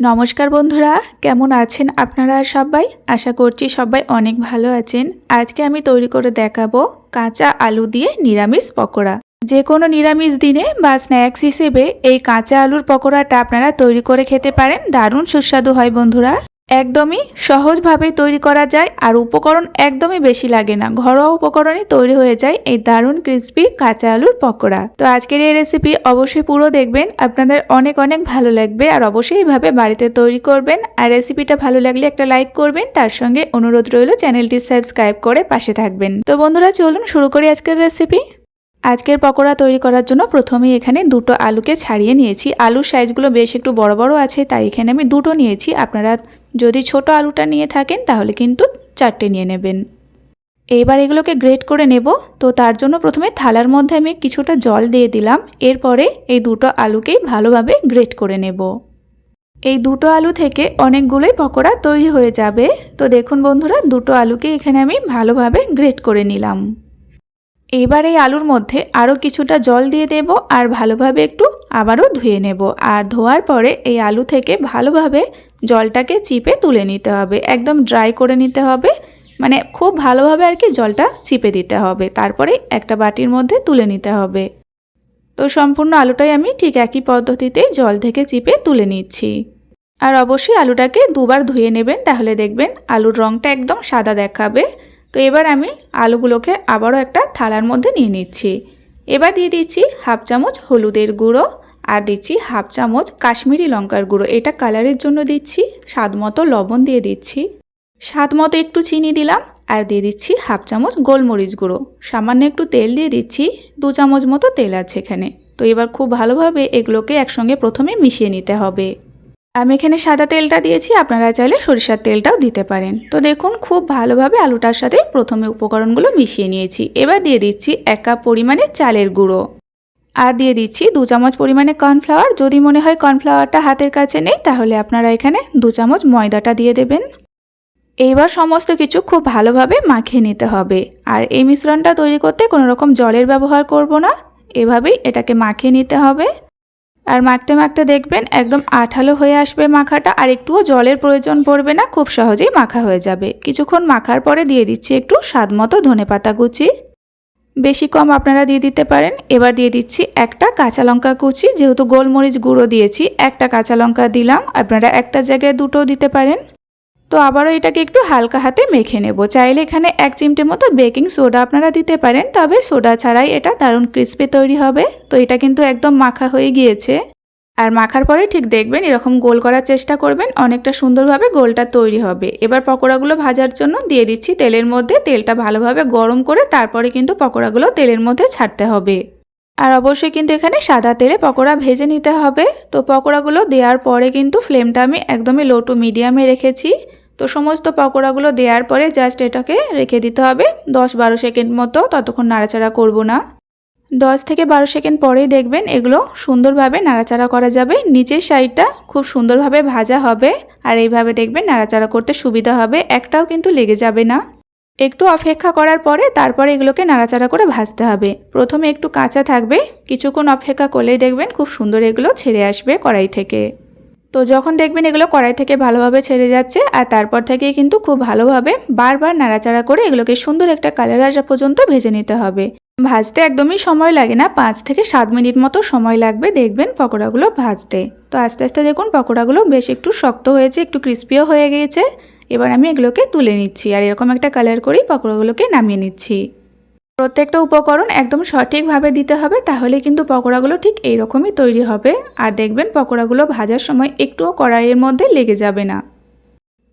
নমস্কার বন্ধুরা, কেমন আছেন আপনারা সবাই? আশা করছি সবাই অনেক ভালো আছেন। আজকে আমি তৈরি করে দেখাবো কাঁচা আলু দিয়ে নিরামিষ পকোড়া। যে কোনো নিরামিষ দিনে বা স্ন্যাক্স হিসেবে এই কাঁচা আলুর পকোড়াটা আপনারা তৈরি করে খেতে পারেন। দারুণ সুস্বাদু হয় বন্ধুরা। একদমই সহজভাবে তৈরি করা যায় আর উপকরণ একদমই বেশি লাগে না। ঘরোয়া উপকরণে তৈরি হয়ে যায় এই দারুণ ক্রিস্পি কাঁচা আলুর পকোড়া। তো আজকের এই রেসিপি অবশ্যই পুরো দেখবেন। আপনাদের অনেক অনেক ভালো লাগবে আর অবশ্যই এইভাবে বাড়িতে তৈরি করবেন। আর রেসিপিটা ভালো লাগলে একটা লাইক করবেন। তার সঙ্গে অনুরোধ রইল চ্যানেলটি সাবস্ক্রাইব করে পাশে থাকবেন। তো বন্ধুরা চলুন শুরু করি আজকের রেসিপি আজকের পকোড়া তৈরি করার জন্য প্রথমেই এখানে দুটো আলুকে ছাড়িয়ে নিয়েছি। আলুর সাইজগুলো বেশ একটু বড় বড় আছে, তাই এখানে আমি দুটো নিয়েছি। আপনারা যদি ছোট আলুটা নিয়ে থাকেন, তাহলে কিন্তু চারটে নিয়ে নেবেন। এইবার এগুলোকে গ্রেট করে নেব। তো তার জন্য প্রথমে থালার মধ্যে আমি কিছুটা জল দিয়ে দিলাম। এরপরে এই দুটো আলুকেই ভালোভাবে গ্রেট করে নেব। এই দুটো আলু থেকে অনেকগুলোই পকোড়া তৈরি হয়ে যাবে। তো দেখুন বন্ধুরা, দুটো আলুকে এখানে আমি ভালোভাবে গ্রেট করে নিলাম। এইবার এই আলুর মধ্যে আরও কিছুটা জল দিয়ে দেব আর ভালোভাবে একটু আবারও ধুয়ে নেব। আর ধোয়ার পরে এই আলু থেকে ভালোভাবে জলটাকে চিপে তুলে নিতে হবে। একদম ড্রাই করে নিতে হবে। মানে খুব ভালোভাবে আর কি জলটা চিপে দিতে হবে। তারপরে একটা বাটির মধ্যে তুলে নিতে হবে। তো সম্পূর্ণ আলুটাই আমি ঠিক একই পদ্ধতিতে জল থেকে চিপে তুলে নিচ্ছি। আর অবশ্যই আলুটাকে দুবার ধুয়ে নেবেন, তাহলে দেখবেন আলুর রঙটা একদম সাদা দেখাবে। তো এবার আমি আলুগুলোকে আবারও একটা থালার মধ্যে নিয়ে নিচ্ছি। এবার দিয়ে দিচ্ছি হাফ চামচ হলুদের গুঁড়ো আর দিচ্ছি হাফ চামচ কাশ্মীরি লঙ্কার গুঁড়ো। এটা কালারের জন্য দিচ্ছি, স্বাদ মতো লবণ দিয়ে দিচ্ছি। স্বাদ মতো একটু চিনি দিলাম আর দিয়ে দিচ্ছি হাফ চামচ গোলমরিচ গুঁড়ো। সামান্য একটু তেল দিয়ে দিচ্ছি, দু চামচ মতো তেল আছে এখানে। তো এবার খুব ভালোভাবে এগুলোকে একসঙ্গে প্রথমে মিশিয়ে নিতে হবে। আমি এখানে সাদা তেলটা দিয়েছি, আপনারা চাইলে সরিষার তেলটাও দিতে পারেন। তো দেখুন, খুব ভালোভাবে আলুটার সাথে প্রথমে উপকরণগুলো মিশিয়ে নিয়েছি। এবার দিয়ে দিচ্ছি এক কাপ পরিমাণে চালের গুঁড়ো। আর দিয়ে দিচ্ছি দু চামচ পরিমাণে কর্নফ্লাওয়ার। যদি মনে হয় কর্নফ্লাওয়ারটা হাতের কাছে নেই, তাহলে আপনারা এখানে দু চামচ ময়দাটা দিয়ে দেবেন। এইবার সমস্ত কিছু খুব ভালোভাবে মাখিয়ে নিতে হবে। আর এই মিশ্রণটা তৈরি করতে কোনো রকম জলের ব্যবহার করব না। এভাবেই এটাকে মাখিয়ে নিতে হবে। আর মাখতে মাখতে দেখবেন একদম আঠালো হয়ে আসবে মাখাটা আর একটুও জলের প্রয়োজন পড়বে না, খুব সহজেই মাখা হয়ে যাবে। কিছুক্ষণ মাখার পরে দিয়ে দিচ্ছি একটু স্বাদ মতো ধনে পাতা কুচি। বেশি কম আপনারা দিয়ে দিতে পারেন। এবার দিয়ে দিচ্ছি একটা কাঁচা লঙ্কা কুচি। যেহেতু গোলমরিচ গুঁড়ো দিয়েছি, একটা কাঁচা লঙ্কা দিলাম। আপনারা একটা জায়গায় দুটো দিতে পারেন। তো আবারও এটাকে একটু হালকা হাতে মেখে নেব। চাইলে এখানে এক চিমটে মতো বেকিং সোডা আপনারা দিতে পারেন, তবে সোডা ছাড়াই এটা দারুণ ক্রিস্পি তৈরি হবে। তো এটা কিন্তু একদম মাখা হয়ে গিয়েছে। আর মাখার পরে ঠিক দেখবেন এরকম গোল করার চেষ্টা করবেন, অনেকটা সুন্দরভাবে গোলটা তৈরি হবে। এবার পকোড়াগুলো ভাজার জন্য দিয়ে দিচ্ছি তেলের মধ্যে, তেলটা ভালোভাবে গরম করে তারপরে কিন্তু পকোড়াগুলো তেলের মধ্যে ছাড়তে হবে। আর অবশ্যই কিন্তু এখানে সাদা তেলে পকোড়া ভেজে নিতে হবে। তো পকোড়াগুলো দেওয়ার পরে কিন্তু ফ্লেমটা আমি একদমই লো টু মিডিয়ামে রেখেছি। তো সমস্ত পকোড়াগুলো দেওয়ার পরে জাস্ট এটাকে রেখে দিতে হবে। দশ বারো সেকেন্ড মতো ততক্ষণ নাড়াচাড়া করব না। দশ থেকে বারো সেকেন্ড পরেই দেখবেন এগুলো সুন্দরভাবে নাড়াচাড়া করা যাবে। নিচের সাইডটা খুব সুন্দরভাবে ভাজা হবে আর এইভাবে দেখবেন নাড়াচাড়া করতে সুবিধা হবে। একটাও কিন্তু লেগে যাবে না। একটু অপেক্ষা করার পরে তারপরে এগুলোকে নাড়াচাড়া করে ভাজতে হবে। প্রথমে একটু কাঁচা থাকবে। কিছুক্ষণ অপেক্ষা করলেই দেখবেন খুব সুন্দর এগুলো ছেড়ে আসবে কড়াই থেকে। তো যখন দেখবেন এগুলো কড়াই থেকে ভালোভাবে ছেড়ে যাচ্ছে আর তারপর থেকে কিন্তু খুব ভালোভাবে বারবার নাড়াচাড়া করে এগুলোকে সুন্দর একটা কালার আসা পর্যন্ত ভেজে নিতে হবে। ভাজতে একদমই সময় লাগে না, পাঁচ থেকে সাত মিনিট মতো সময় লাগবে দেখবেন পকোড়াগুলো ভাজতে। তো আস্তে আস্তে দেখুন পকোড়াগুলো বেশ একটু শক্ত হয়েছে, একটু ক্রিস্পিও হয়ে গিয়েছে। এবার আমি এগুলোকে তুলে নিচ্ছি আর এরকম একটা কালার করেই পকোড়াগুলোকে নামিয়ে নিচ্ছি। প্রত্যেকটা উপকরণ একদম সঠিকভাবে দিতে হবে, তাহলে কিন্তু পকোড়াগুলো ঠিক এইরকমই তৈরি হবে। আর দেখবেন, পকোড়াগুলো ভাজার সময় একটুও কড়াইয়ের মধ্যে লেগে যাবে না।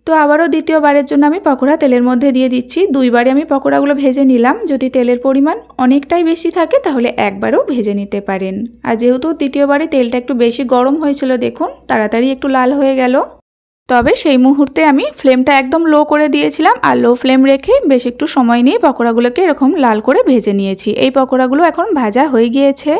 তো আবারও দ্বিতীয়বারের জন্য আমি পকোড়া তেলের মধ্যে দিয়ে দিচ্ছি। দুইবারে আমি পকোড়াগুলো ভেজে নিলাম। যদি তেলের পরিমাণ অনেকটাই বেশি থাকে, তাহলে একবারও ভেজে নিতে পারেন। আর যেহেতু দ্বিতীয়বারে তেলটা একটু বেশি গরম হয়েছিল, দেখুন, তাড়াতাড়ি একটু লাল হয়ে গেল। তবে সেই মুহূর্তে আমি ফ্লেমটা একদম লো করে দিয়েছিলাম আর লো ফ্লেম রেখে বেশ একটু সময় নিয়ে পকোড়াগুলোকে এরকম লাল করে ভেজে নিয়েছি। এই পকোড়াগুলো এখন ভাজা হয়ে গিয়েছে।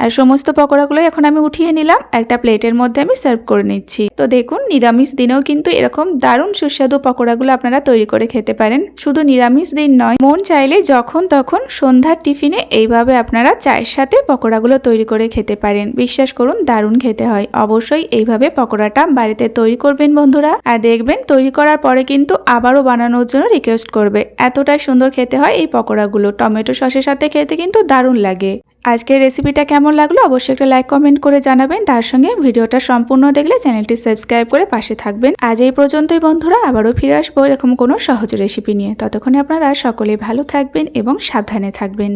আর সমস্ত পকোড়াগুলোই এখন আমি উঠিয়ে নিলাম। একটা প্লেটের মধ্যে আমি সার্ভ করে নিচ্ছি। তো দেখুন, নিরামিষ দিনেও কিন্তু এরকম দারুণ সুস্বাদু পকোড়াগুলো আপনারা তৈরি করে খেতে পারেন। শুধু নিরামিষ দিন নয়, মন চাইলে যখন তখন সন্ধ্যার টিফিনে এইভাবে আপনারা চায়ের সাথে পকোড়াগুলো তৈরি করে খেতে পারেন। বিশ্বাস করুন, দারুণ খেতে হয়। অবশ্যই এইভাবে পকোড়াটা বাড়িতে তৈরি করবেন বন্ধুরা। আর দেখবেন, তৈরি করার পরে কিন্তু আবারও বানানোর জন্য রিকোয়েস্ট করবে। এতটাই সুন্দর খেতে হয় এই পকোড়াগুলো। টমেটো সসের সাথে খেতে কিন্তু দারুণ লাগে। আজকের রেসিপিটা কেমন লাগল অবশ্যই একটা লাইক কমেন্ট করে জানাবেন। তার সঙ্গে ভিডিওটা সম্পূর্ণ দেখলে চ্যানেলটি সাবস্ক্রাইব করে পাশে থাকবেন। আজ এই পর্যন্তই বন্ধুরা, আবারও ফিরে আসব এরকম কোনো সহজ রেসিপি নিয়ে। ততক্ষণে আপনারা সকলে ভালো থাকবেন এবং সাবধানে থাকবেন।